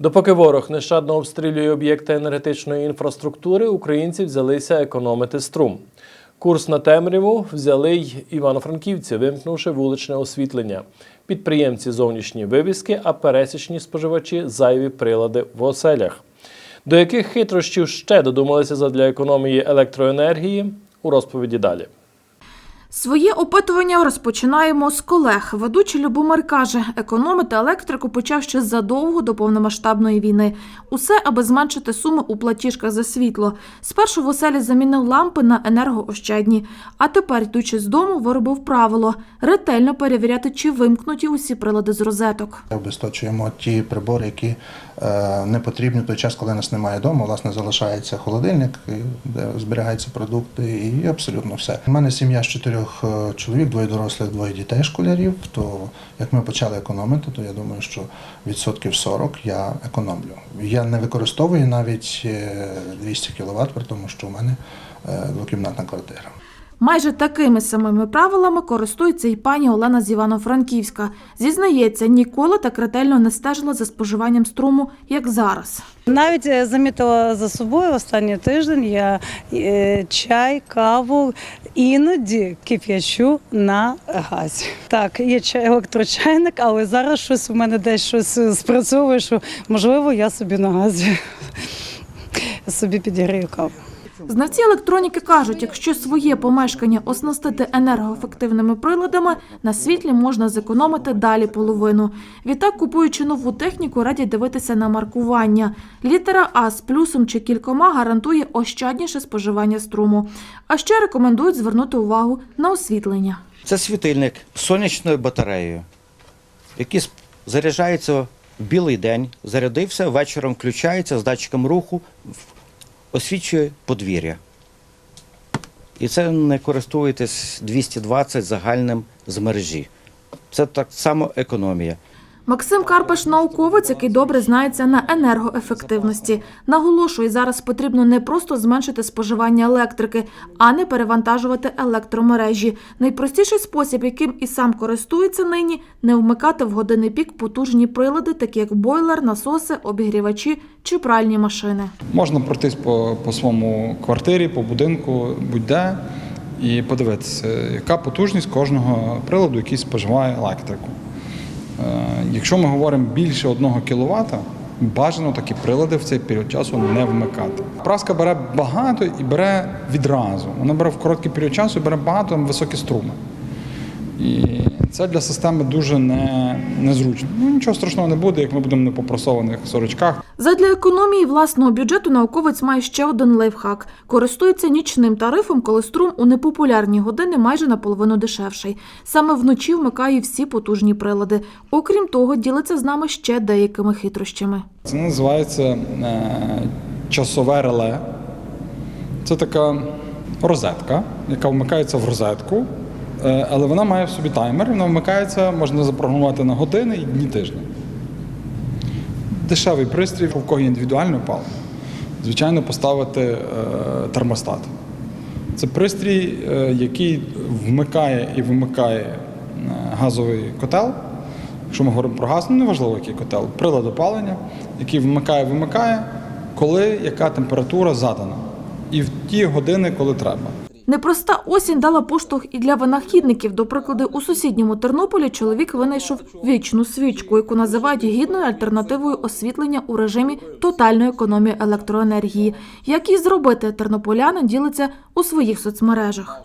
Допоки ворог нещадно обстрілює об'єкти енергетичної інфраструктури, українці взялися економити струм. Курс на темряву взяли й івано-франківці, вимкнувши вуличне освітлення. Підприємці зовнішні вивіски, а пересічні споживачі зайві прилади в оселях. До яких хитрощів ще додумалися задля економії електроенергії у розповіді далі. Своє опитування розпочинаємо з колег. Ведучий Любомир каже, економити електрику почав ще задовго до повномасштабної війни. Усе, аби зменшити суми у платіжках за світло. Спершу в оселі замінив лампи на енергоощадні, а тепер, йдучи з дому, виробив правило ретельно перевіряти, чи вимкнуті усі прилади з розеток. Обесточуємо ті прибори, які не потрібні той час, коли нас немає вдома. Власне, залишається холодильник, де зберігаються продукти, і абсолютно все. У мене сім'я з чотирьох е, чоловік, двоє дорослих, двоє дітей школярів. То як ми почали економити, то я думаю, що відсотків 40 я економлю. Я не використовую навіть е, 200 кВт, при тому, що у мене е, двокімнатна квартира. Майже такими самими правилами користується і пані Олена з Івано-Франківська. Зізнається, ніколи так ретельно не стежила за споживанням струму, як зараз. Навіть е, замітила за собою останній тиждень я е, чай, каву іноді кип'ячу на газі. Так, є чай, електрочайник, але зараз щось у мене десь щось е, спрацьовує, що можливо я собі на газі собі підігрію каву. Знавці електроніки кажуть, якщо своє помешкання оснастити енергоефективними приладами, на світлі можна зекономити далі половину. Відтак, купуючи нову техніку, радять дивитися на маркування. Літера А з плюсом чи кількома гарантує ощадніше споживання струму. А ще рекомендують звернути увагу на освітлення. Це світильник з сонячною батареєю, який заряджається в білий день, зарядився, вечором включається з датчиком руху, освічує подвір'я. І це не користуєтесь 220 загальним з мережі. Це так само економія. Максим Карпаш – науковець, який добре знається на енергоефективності. Наголошує, зараз потрібно не просто зменшити споживання електрики, а не перевантажувати електромережі. Найпростіший спосіб, яким і сам користується нині – не вмикати в години пік потужні прилади, такі як бойлер, насоси, обігрівачі чи пральні машини. Можна пройтись по, по своєму квартирі, по будинку, будь-де, і подивитися, яка потужність кожного приладу, який споживає електрику. Е, Якщо ми говоримо більше 1 кВт, бажано такі прилади в цей період часу не вмикати. Праска бере багато і бере відразу. Вона бере в короткий період часу і бере багато високі струми. І це для системи дуже не, незручно. Ну нічого страшного не буде, як ми будемо на попрасованих сорочках. Задля економії власного бюджету науковець має ще один лайфхак. Користується нічним тарифом, коли струм у непопулярні години майже наполовину дешевший. Саме вночі вмикає всі потужні прилади. Окрім того, ділиться з нами ще деякими хитрощами. Це називається е, часове реле. Це така розетка, яка вмикається в розетку, але вона має в собі таймер, вона вмикається, можна запрограмувати на години і дні тижня. Дешевий пристрій, у кого є індивідуальне опалення. Звичайно, поставити е, термостат. Це пристрій, е, який вмикає і вимикає е, газовий котел. Якщо ми говоримо про газ, ну неважливо, який котел, прилад опалення, який вмикає, вимикає, коли яка температура задана. І в ті години, коли треба. Непроста осінь дала поштовх і для винахідників. До прикладу, у сусідньому Тернополі чоловік винайшов вічну свічку, яку називають гідною альтернативою освітлення у режимі тотальної економії електроенергії. Як її зробити, тернополянин ділиться у своїх соцмережах.